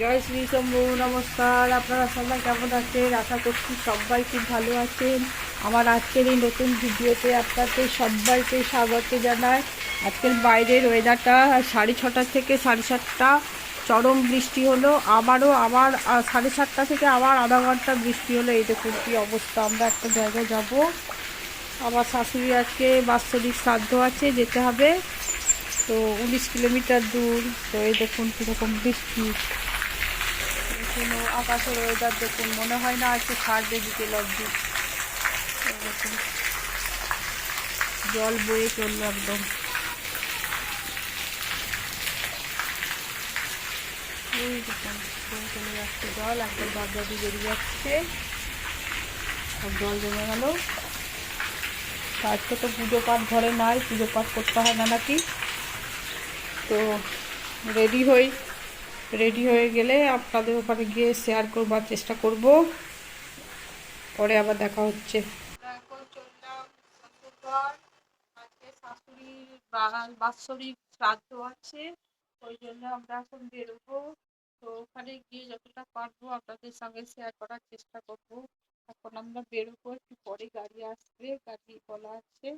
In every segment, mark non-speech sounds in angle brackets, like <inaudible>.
জয় শ্রী শম্ভু, নমস্কার। আপনারা সবাই কেমন আছেন? আশা করছি সবাই খুব ভালো আছেন। আমার আজকের এই নতুন ভিডিওতে আপনাদের সবাইকে স্বাগত জানাই। আজকের বাইরের ওয়েদারটা সাড়ে ছটা থেকে সাড়ে সাতটা। চরম বৃষ্টি হলো। আবারও আবার সাড়ে সাতটা থেকে আবার আধা ঘণ্টা বৃষ্টি হলো। এই দেখুন কী অবস্থা। আমরা একটা জায়গায় যাব। আমার শাশুড়ি আজকে বাৎসরিক শ্রাদ্ধ আছে, যেতে হবে। তো উনিশ কিলোমিটার দূর। তো এই দেখুন কীরকম বৃষ্টি। কোনো আকাশের ওয়েদার দেখুন, মনে হয় না আজকে ছাড়বে বিকেল অবধি দেখুন জল বয়ে চলল একদম। চলে যাচ্ছে, জল একদম দিয়ে বেরিয়ে যাচ্ছে। সব জল জমে গেল। আজকে তো পুজো পাঠ ঘরে নাই, পুজো পাঠ করতে হয় না নাকি? তো রেডি হই। রেডি হয়ে গেলে আপনাদের ওখানে গিয়ে শেয়ার করবার চেষ্টা করব। পরে আবার দেখা হচ্ছে। বাৎসরিক শ্রাদ্ধ আছে, ওই জন্য আমরা এখন বেরোবো। তো ওখানে গিয়ে যতটা পারব আপনাদের সঙ্গে শেয়ার করার চেষ্টা করব। এখন আমরা একটু পরে গাড়ি আসবে, গাড়ি আছে।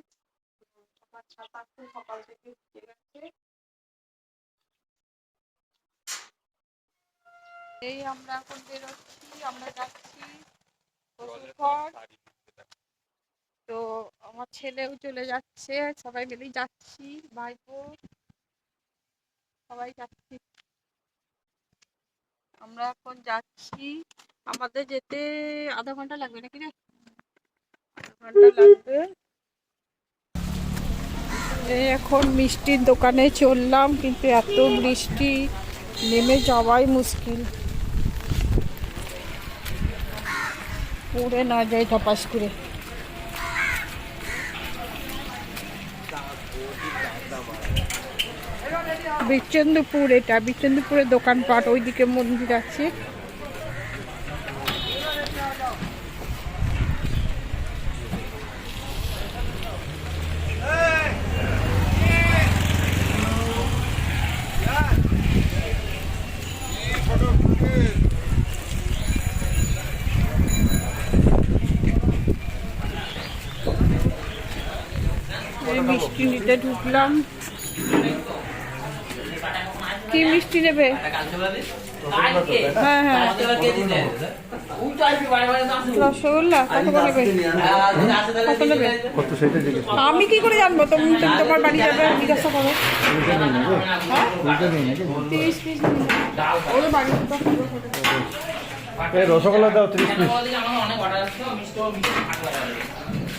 সকাল থেকে গেছে। এই আমরা এখন বেরোচ্ছি, আমরা যাচ্ছি তো আমার ছেলেও চলে যাচ্ছে, সবাই মিলেই যাচ্ছি ভাইপো সবাই যাচ্ছি। আমরা এখন যাচ্ছি, আমাদের যেতে আধা ঘণ্টা লাগবে নাকি রে? ঘণ্টা লাগবে। এখন মিষ্টির দোকানে চললাম, কিন্তু এত বৃষ্টি নেমে যাওয়াই মুশকিল। পড়ে না যায় ধপাস করে। বিচন্দ্রপুর এটা বিচন্দ্রপুরের দোকানপাট ওইদিকে মন্দির আছে এই নিতে ঢুকলাম। কি মিষ্টি নেবে? হ্যাঁ হ্যাঁ। রসগোল্লা কত নেবে? আমি কি করে জানব? তুমি তুমি তোমার বাড়ি যাবে জিজ্ঞাসা করো। হ্যাঁ? ফুলটা নেই নাকি তিরিশ পিস ওর বাড়ি রসগোল্লা দাও ত্রিশ পিস।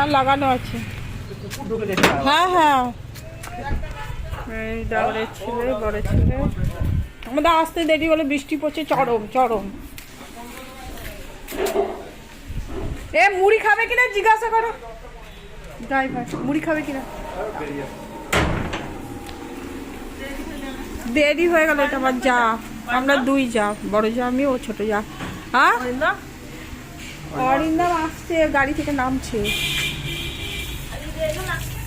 হ্যাঁ লাগানো আছে। হ্যাঁ হ্যাঁ। এই দাঁড়ে ছেলে বড় ছেলে। আমাদের আসতে দেরি হলে বৃষ্টি পড়ছে, চরম চরম। এ, মুড়ি খাবে কিনা জিজ্ঞাসা করো। ড্রাইভার, মুড়ি খাবে কিনা? দেরি হয়ে গেল, এটা আমার যা। আমরা দুই যা, বড় যা আমি ও ছোট যা। হ্যাঁ? অরিন্দম আসছে গাড়ি থেকে নামছে।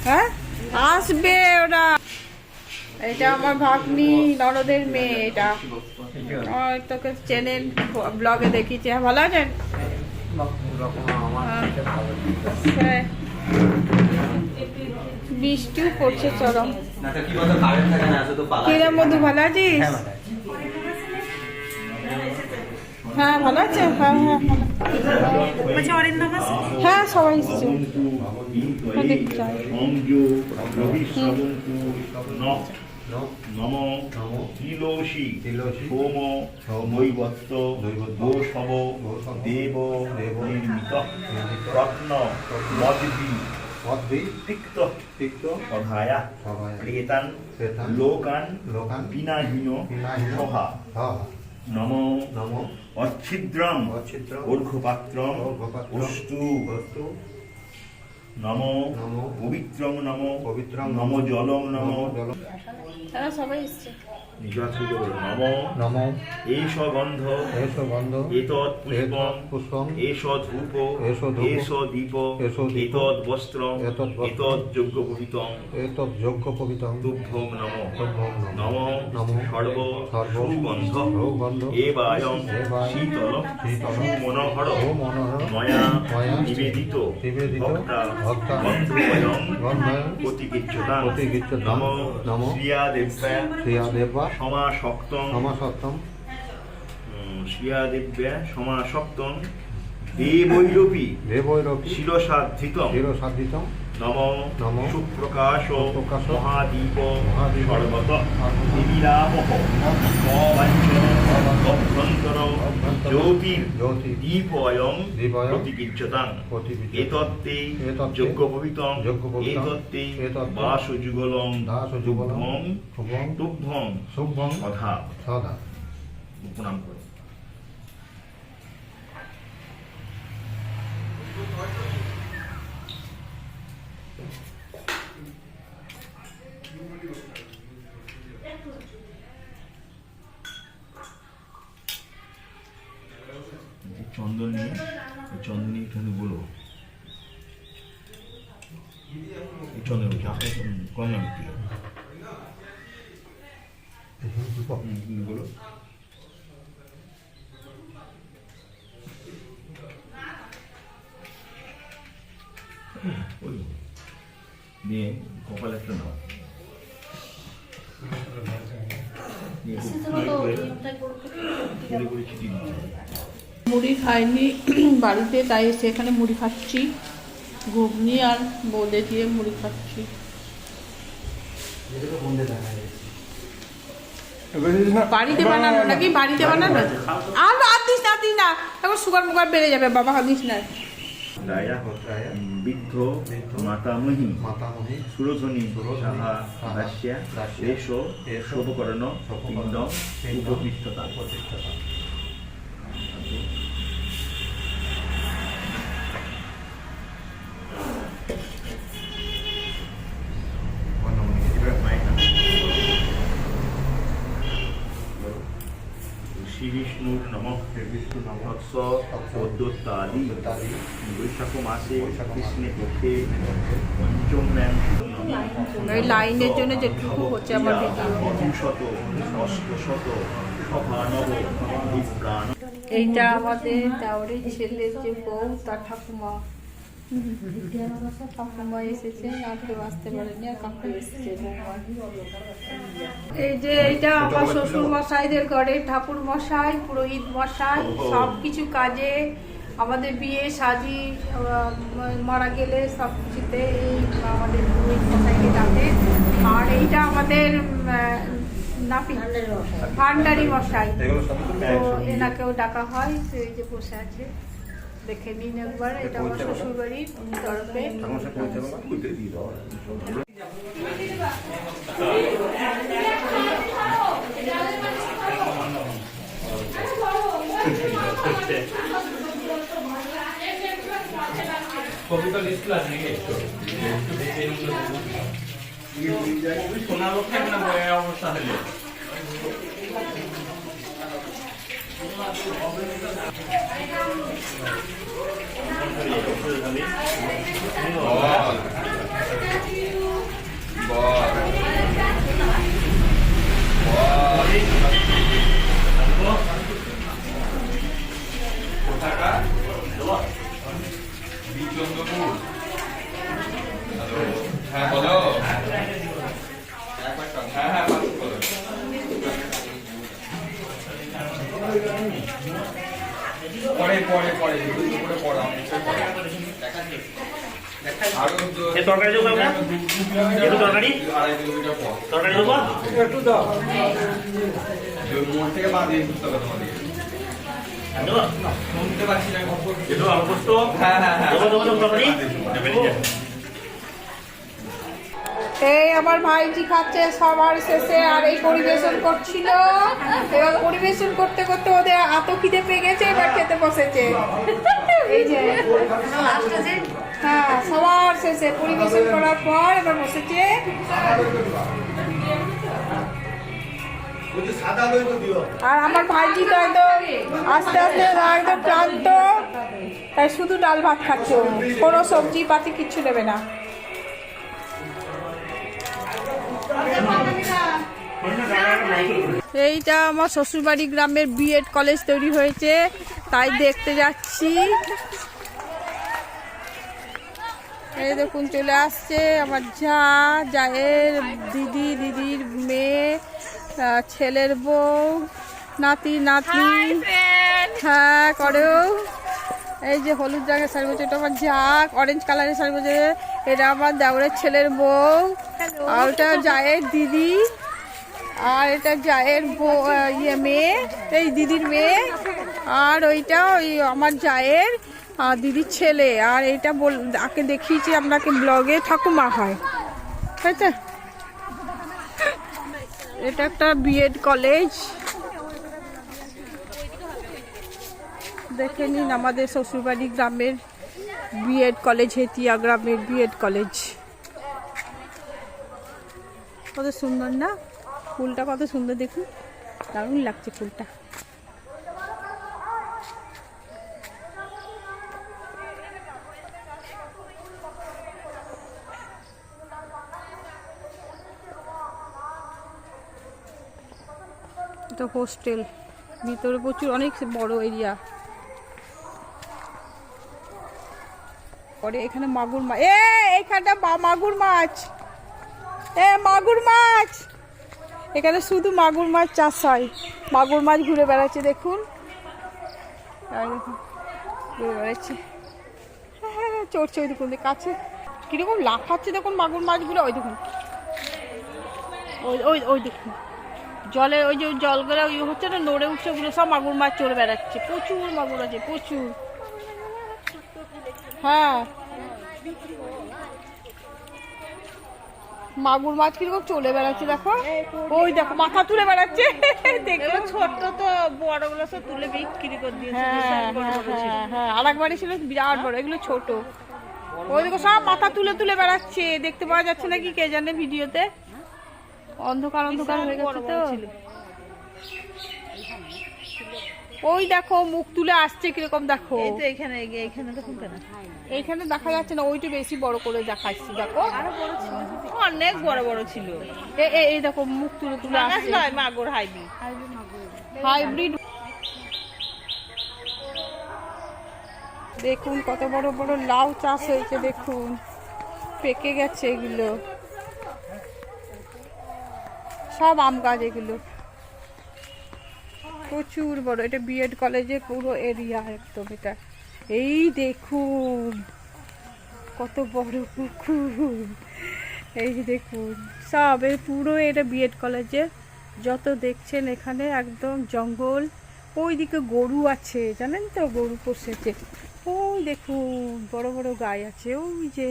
হ্যাঁ? আসবে ওরা। এটা আমার ভাগ্নি ননদের মেয়ে এটা। তোকে চেনেন ব্লগে দেখিছে হ্যাঁ, ভালো আছেন? হ্যাঁ। বৃষ্টিও পড়ছে চরম। কিরম মধু ভালো আছিস? হ্যাঁ ভালো আছে হ্যাঁ হ্যাঁ হ্যাঁ সবাই এসছে। নম তিলোষি সোম নৈবত্য গোসব দেব নির্মিত রত্ন অদ্ভি তিক্ত তিক্ত সভায় প্রেতান লোকান লোকান বিনাহীন হ্যাঁ নম নম। অচ্ছিদ্রম অচ্ছিদ্রম। অর্ঘপাত্রম বস্তু নম নম। পবিত্রম নম পবিত্রম নম। জলম নম। তারা সবাই এসছে। নম। নম। এইষ গন্ধ। এস গন্ধ। এতৎ পুষ্পম পুষ্পম এষ ধূপ। এষ ধূপ, এষ দীপ। এষ এতৎ এতৎ এতৎ যোগ্য পবিতম এতৎ যোগ্য পবিতম তুভ্যং নম। তুভ্যং নম। নম। সর্ব সর্ব সুগন্ধ। সুগন্ধ। এবায়ং। এবায়ং। শীতল শীতল মনোহর ময়া। ময়া। নিবেদিত। নিবেদিত। নম নম শ্রিয়াদেব্যা শ্রিয়া দেবা সমাসক্তং সমাসত্তম উম, শ্রিয়াদেব্যা সমাসক্তং দেবৈরপি দেবৈরপি শিরসাধিতম চির সাধিতম নম নম। সুপ্রকাশ মহাদীপ সর্বত অবাঞ্ছন অভ্যন্তর জ্যোতির জ্যোতি দীপয়ং প্রতিবিচ্ছতাং। এতত্তে যজ্ঞপবিতং যজ্ঞপবিতং। এতত্তে বাসযুগলং দাসযুগলং তুভ্যং শুভং তুভ্যং সদা প্রণাম করে। চন্দন নিয়ে এই চন্দন নিয়ে একটু বলো এই চন্দন বলছি আপনার কম নাম কি কপাল একটা নাও। মুড়ি খাইনি বাড়িতে তাই সেখানে মুড়ি খাচ্ছি ঘুগনি আর বোঁদে দিয়ে মুড়ি খাচ্ছি। বাড়িতে বানানো নাকি? বাড়িতে বানানো? আর আর দিস না দিস না। এখন সুগার মুগার বেড়ে যাবে বাবা দিস না। বৃদ্ধ মাতামহী। সুরধনী সাহা দাস্যা এষ, শোভকরণ পিণ্ডম পিণ্ডম, বৈশাখ মাসে কৃষ্ণে পক্ষে পঞ্চম লাইনের জন্য যেটুকু হচ্ছে আমার শত অষ্টশত সভানব এইটা আমাদের দেওরের ছেলের যে বউ তার ঠাকুমা। এই যে এইটা আমার শ্বশুর মশাইদের ঘরে ঠাকুর মশাই পুরোহিত মশাই সব কিছু কাজে আমাদের বিয়ে সাজি মারা গেলে সব কিছুতে এই আমাদের পুরোহিত মশাইকে ডাকে। আর এইটা আমাদের নাপি ভান্ডারি মশাই। তো এনাকেও ডাকা হয় এই যে বসে আছে। দেখে নিন একবার এটা আমার শ্বশুর বাড়ির তরফে। কবিতা লিস্ট একটু একটু দেখে বইয়ের অবস্থা হলে। হ্যাঁ বলো হ্যাঁ পরে পরে পরে করে পড়া আরও তরকারি দেবো একটু তরকারি? পর তরকারি দেবো? মোড় থেকে বাঁধিয়ে বুঝতে হবে তোমাদের দেবো? শুনতে পাচ্ছি না একটু আলু পোস্ত হ্যাঁ হ্যাঁ হ্যাঁ। দেবো দেবো দেবো তরকারি? এই আমার ভাইজি খাচ্ছে সবার শেষে আর এই পরিবেশন করছিল। এবার পরিবেশন করতে করতে ওদের এত খিদে পেয়ে গেছে এবার খেতে বসেছে। এই যে হ্যাঁ সবার শেষে পরিবেশন করার পর এবার বসেছে। আর আমার ভাইজি তো একদম আস্তে আস্তে একদম ক্লান্ত। তাই শুধু ডাল ভাত খাচ্ছে কোনো সবজি পাতি কিচ্ছু নেবে না। এইটা আমার শ্বশুরবাড়ি গ্রামের বিএড কলেজ তৈরি হয়েছে তাই দেখতে যাচ্ছি। এই দেখুন চলে আসছে আমার যা জায়ের দিদি দিদির মেয়ে ছেলের বউ নাতি নাতনি। হ্যাঁ করেও এই যে হলুদ রঙের শাড়ি পরছে এটা আমার ঝাঁক অরেঞ্জ কালারের শাড়ি পরছে এটা আমার দেওরের ছেলের বউ। আর ওটা জায়ের দিদি। আর এটা জায়ের বউ ইয়ে মেয়ে এই দিদির মেয়ে। আর ওইটা ওই আমার জায়ের আহ, দিদির ছেলে। আর এটা বল আকে দেখিয়েছি আপনাকে ব্লগে ঠাকুমা হয়। তাই তো? এটা একটা বিএড কলেজ। দেখে নিন আমাদের শ্বশুরবাড়ি গ্রামের বিএড কলেজ হেতিয়া গ্রামের বিএড কলেজ কত সুন্দর না? ফুলটা কত সুন্দর দেখুন। দারুণ লাগছে ফুলটা। হোস্টেল ভিতরে প্রচুর অনেক বড় এরিয়া পরে এখানে মাগুর মাছ এ এখানটা মাগুর মাছ। এ মাগুর মাছ। এখানে শুধু মাগুর মাছ চাষ হয়। মাগুর মাছ ঘুরে বেড়াচ্ছে দেখুন, ঘুরে বেড়াচ্ছে। হ্যাঁ, চড়ছে ওই দেখুন কাছে। কীরকম লাফাচ্ছে দেখুন মাগুর মাছগুলো। ওই দেখুন। ওই ওই ওই দেখুন। জলে ওই যে জলগুলো ওই হচ্ছে না নড়ে উঠছে ওগুলো সব মাগুর মাছ চড়ে বেড়াচ্ছে। প্রচুর মাগুর আছে প্রচুর। হ্যাঁ। মাগুর মাছ কীরকম চলে বেড়াচ্ছে দেখো। ওই দেখো মাথা তুলে বেড়াচ্ছে। দেখো। ছোট্ট তো বড়গুলো সব তুলে বিক্রি করে দিয়েছে হ্যাঁ হ্যাঁ হ্যাঁ হ্যাঁ আর একবারই ছিল বিরাট বড় এগুলো ছোট। ওই দেখো সব মাথা তুলে তুলে বেড়াচ্ছে দেখতে পাওয়া যাচ্ছে নাকি কে জানে ভিডিওতে। অন্ধকার অন্ধকার হয়ে গেছে তো। ওই দেখো মুখ তুলে আসছে কীরকম দেখো। এই তো এখানে এখানে দেখুন কেন এইখানে দেখা যাচ্ছে না ওইটা বেশি বড় করে দেখাচ্ছি দেখো। অনেক বড় বড় ছিল। এই দেখো মুখ তুলে তুলে পাঙাশ আসছে। নয় মাগুর হাইবি হাইব্রিড। দেখুন কত বড় বড় লাউ চাষ হয়েছে দেখুন। পেকে গেছে এগুলো। সব আম গাছ এগুলো। প্রচুর বড়, এটা বিএড কলেজের পুরো এরিয়া একদম এটা। এই দেখুন, কত বড় পুকুর। এই দেখুন, সব এই পুরো এটা বিএড কলেজে যত দেখছেন এখানে একদম জঙ্গল, ওইদিকে গরু আছে, জানেন তো, গরু পোষেছে। ওই দেখুন, বড় বড় গাই আছে, ওই যে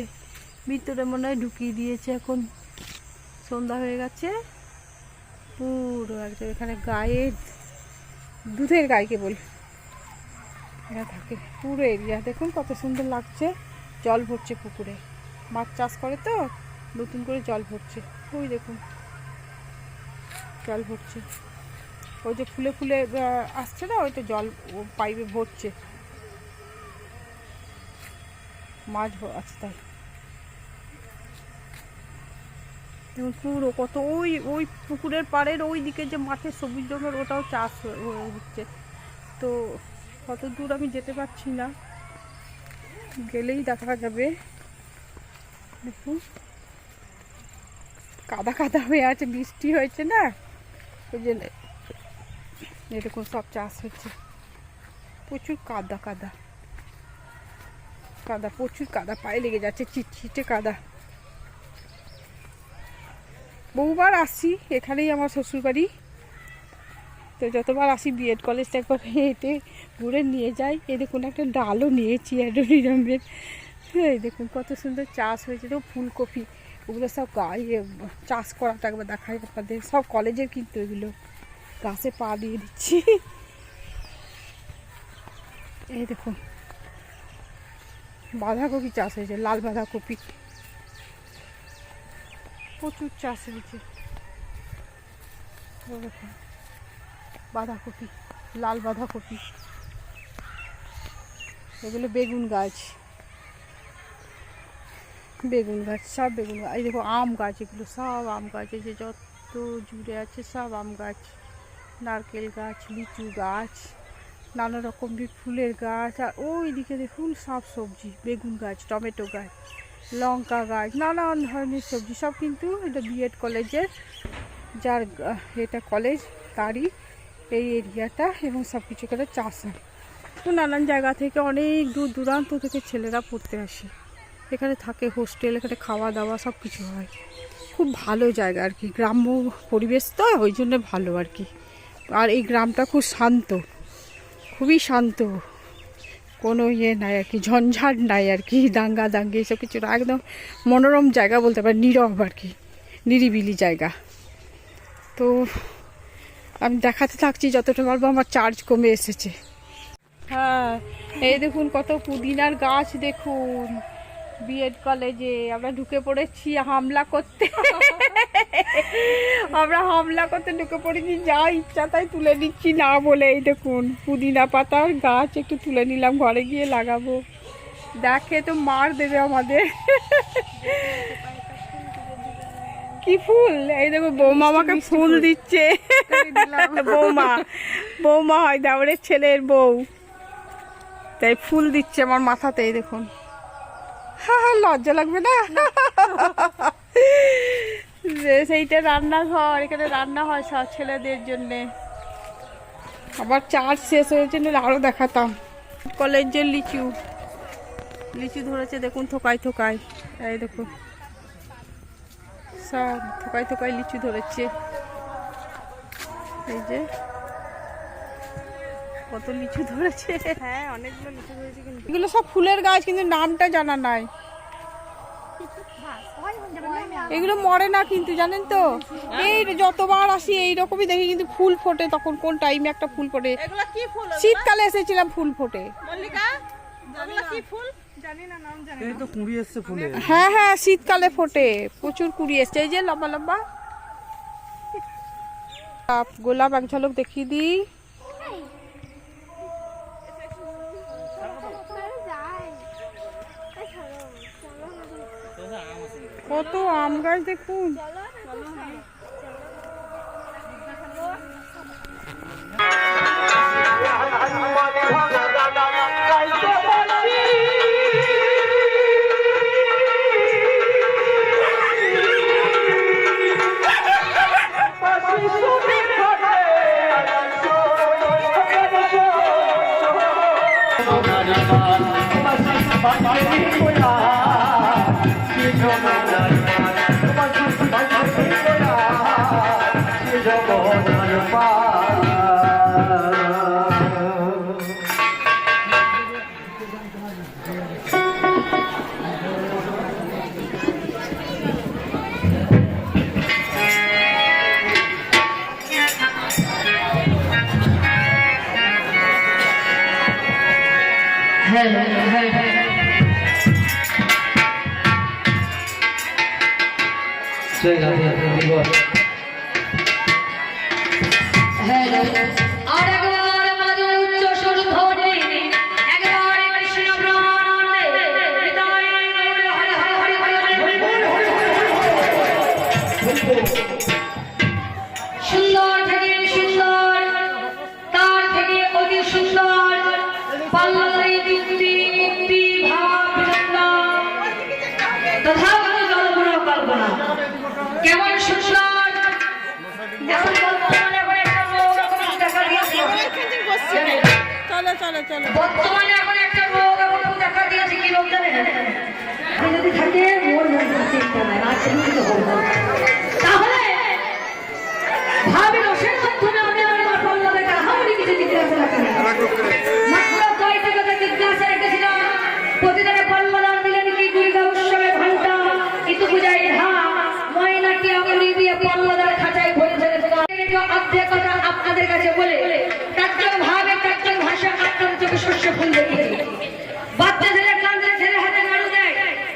ভিতরে মনে হয় ঢুকিয়ে দিয়েছে এখন। সন্ধ্যা হয়ে গেছে, পুরো একদম এখানে গায়ের দুধের গাইকে বলি। এরা থাকে পুরো এরিয়া। দেখুন কত সুন্দর লাগছে। জল ভরছে পুকুরে। মাছ চাষ করে তো, নতুন করে জল ভরছে। ওই দেখুন, জল ভরছে। ওই যে ফুলে ফুলে আসছে না? ওই ওইটা জল পাইপে ভরছে। মাছ আছে তাই। পুরো কত ওই ওই পুকুরের পাড়ের ওই দিকে যে মাঠের সবুজ রঙের ওটাও চাষ হয়ে হচ্ছে। তো কত দূর আমি যেতে পারছি না। গেলেই দেখা যাবে। দেখুন। কাদা কাদা হয়ে আছে, বৃষ্টি হয়েছে না। ওই জন্য এরকম সব চাষ হচ্ছে। প্রচুর কাদা কাদা। কাদা, প্রচুর কাদা, পায়ে লেগে যাচ্ছে চিটচিটে কাদা। বহুবার আসছি, এখানেই আমার শ্বশুরবাড়ি। তো যতবার আসি বিএড কলেজটা একবার হেঁটে ঘুরে নিয়ে যাই। এই দেখুন, একটা ডালও নিয়েছি, অ্যাডোনিরামের। এই দেখুন, কত সুন্দর চাষ হয়েছে। তো ফুলকপি, ওগুলো সব গা- ইয়ে চাষ করাটা একবার দেখাই আপনাদের। সব কলেজের কিন্তু এগুলো। গাছে পা দিয়ে দিচ্ছি। এই দেখুন, বাঁধাকপি চাষ হয়েছে, লাল বাঁধাকপি। প্রচুর চাষ হয়েছে। বাঁধাকপি, লাল বাঁধাকপি। এগুলো বেগুন গাছ। বেগুন গাছ, সব বেগুন গাছ। এই দেখো, আম গাছ, এগুলো সব আম গাছ। এই যে যত জুড়ে আছে, সব আম গাছ। নারকেল গাছ, লিচু গাছ, নানা রকম ফুলের গাছ। আর ওই দিকে দেখুন, সব সবজি, বেগুন গাছ, টমেটো গাছ। লঙ্কা গাছ নানান ধরনের সবজি, সব কিন্তু এটা বিএড কলেজের, যার এটা কলেজ, তারই এই এরিয়াটা এবং সব কিছু করে চাষ হয়। তো নানান জায়গা থেকে অনেক দূর দূরান্ত থেকে ছেলেরা পড়তে আসে। এখানে থাকে হোস্টেল, এখানে খাওয়া দাওয়া সব কিছু হয়। খুব ভালো জায়গা আর কি, গ্রাম্য পরিবেশ তো, ওই জন্য ভালো আর কি। আর এই গ্রামটা খুব শান্ত, খুবই শান্ত। কোনো ইয়ে নাই আর কি, ঝঞ্ঝাট নাই আর কি, দাঙ্গা দাঙ্গি এসব কিছু না, একদম মনোরম জায়গা বলতে পারি নীরব আর কি, নিরিবিলি জায়গা। তো আমি দেখাতে থাকছি যতটা পারব আমার চার্জ কমে এসেছে। হ্যাঁ এই দেখুন কত পুদিনার গাছ দেখুন। বিএড কলেজে আমরা ঢুকে পড়েছি হামলা করতে। আমরা হামলা করতে ঢুকে পড়েছি যা ইচ্ছা তাই তুলে নিচ্ছি। না বলে এই দেখুন পুদিনা পাতার গাছ একটু তুলে নিলাম ঘরে গিয়ে লাগাবো। দেখে তো মার দেবে আমাদের। কি ফুল? এই দেখো বৌমা আমাকে ফুল দিচ্ছে। বৌমা বৌমা হয় দেওরের ছেলের বউ। তাই ফুল দিচ্ছে আমার মাথাতে এই দেখুন। <laughs> লজ্জা লাগবে না? যে সেইটা রান্নাঘর এখানে রান্না হয় সব ছেলেদের জন্যে। আবার চার্জ শেষ হয়েছে আরও দেখাতাম। কলেজের লিচু লিচু ধরেছে দেখুন থোকায় থোকায়। এই দেখুন সব থোকায় থোকায় লিচু ধরেছে। এই যে কত লিচু ধরেছে। হ্যাঁ অনেকগুলো লিচু ধরেছে কিন্তু। এগুলো সব ফুলের গাছ কিন্তু নামটা জানা নাই। এগুলো মরে না কিন্তু জানেন তো? এই যতবার আসি এই রকমই দেখি কিন্তু ফুল ফোটে তখন কোন টাইমে একটা ফুল ফোটে। এগুলো কি ফুল শীতকালে এসেছিলাম ফুল ফোটে। মল্লিকা এগুলো কি ফুল? জানি না নাম জানি এই তো কুড়ি এসছে ফুলে। হ্যাঁ হ্যাঁ শীতকালে ফোটে। প্রচুর কুড়ি এসছে। এই যে লম্বা লম্বা। গোলাপ, গোলাপ এক ঝলক দেখিয়ে দিই। কত আম গাছ দেখুন। 谢谢小姐，谢谢。বর্তমানে এখন একটা রোগ এখন দেখা দিয়েছে কি রোগ জানেন? আপনি যদি থাকে মোর মধ্যে চিন্তা নাই আর চিন্তিত হব না। তাহলে ভাবি রসের মাধ্যমে আমি আমার পল্লবে কাহামরি কিছু জিজ্ঞাসা রাখি মাত্র কয়টি কথা জিজ্ঞাসা রেখেছিলাম প্রতিদিনে পল্লদান দিলেন কি দুর্গা উৎসবে ঘণ্টা ইতু পূজায় ধান পাল্লাদার খাঁচায় ভরে ছেড়ে অর্ধেক কথা আপনাদের কাছে বলে চারজন ভাবে চারজন ভাষা আপনার চোখে শস্য ফুল দেখিয়েছে বাচ্চা ছেলে কান্দে ছেলে হাতে নাড়ু দেয়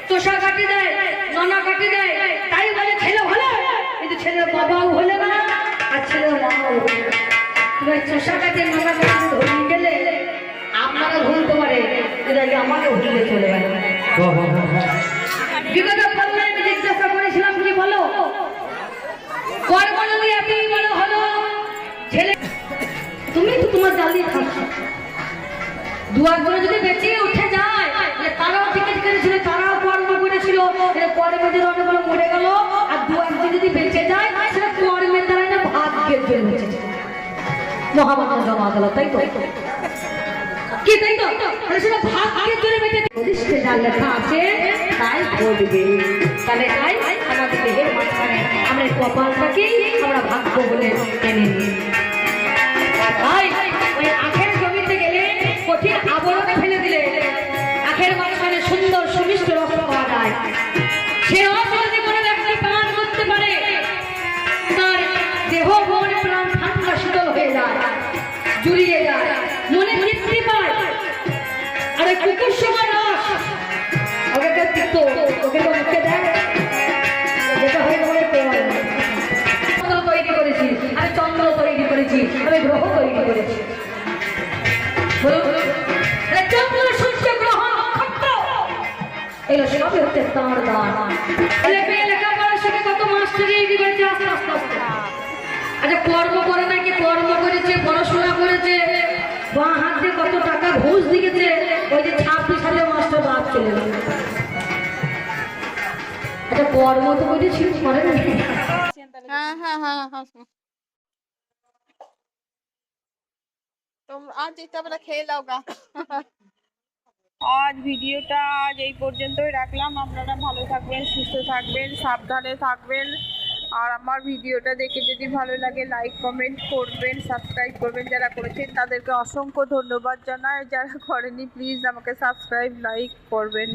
তোষা কাটি দেয় নানা কাটি দেয়, তাই বলে ছেলে ভালো কিন্তু ছেলের বাবাও হলে না, আর ছেলের মাও হলে না। কাটি নানা কাটি ধরিয়ে গেলে, আপনারা ভুলতে পারে আমাকে ভুলে চলে বিগত আমি জিজ্ঞাসা করেছিলাম কি বলো কর্ম হলো। ছেলে, তুমি তো তোমার জালি থাকছো দুয়ার করে যদি বেঁচে উঠে যায় তারাও টিকিট করেছিল তারাও কর্ম করেছিল এর অনেক বড় মরে গেল। আর দুয়ার যদি বেঁচে যায়, সেটা কর্মের দ্বারা না, ভাগ্যের জন্য মহামান্য জমা আদালত তাই তো? কি, তাই তো? সেটা ভাগ্যের জন্য বেঁচে তাই তাহলে তাই আমাদের দেহের মাঝখানে আমরা কপালটাকেই আমরা ভাগ্য বলে মেনে নিই। আচ্ছা কর্ম করে নাকি কর্ম করেছে, পড়াশোনা করেছে? বাঁ হাত কত টাকা ঘুষ দিয়েছে? ওই যে ছাব্বিশ সালে মাস্টার বাদ চলে আচ্ছা কর্ম তো করেছি করেন? হ্যাঁ হ্যাঁ হ্যাঁ হ্যাঁ। তোমরা আজ যেতে হবে না খেয়ে লাও গা। আজ ভিডিওটা আজ এই পর্যন্তই রাখলাম। আপনারা ভালো থাকবেন, সুস্থ থাকবেন, সাবধানে থাকবেন। আর আমার ভিডিওটা দেখে যদি ভালো লাগে লাইক কমেন্ট করবেন সাবস্ক্রাইব করবেন যারা করেছেন, তাদেরকে অসংখ্য ধন্যবাদ জানাই। যারা করেনি প্লিজ আমাকে সাবস্ক্রাইব লাইক করবেন।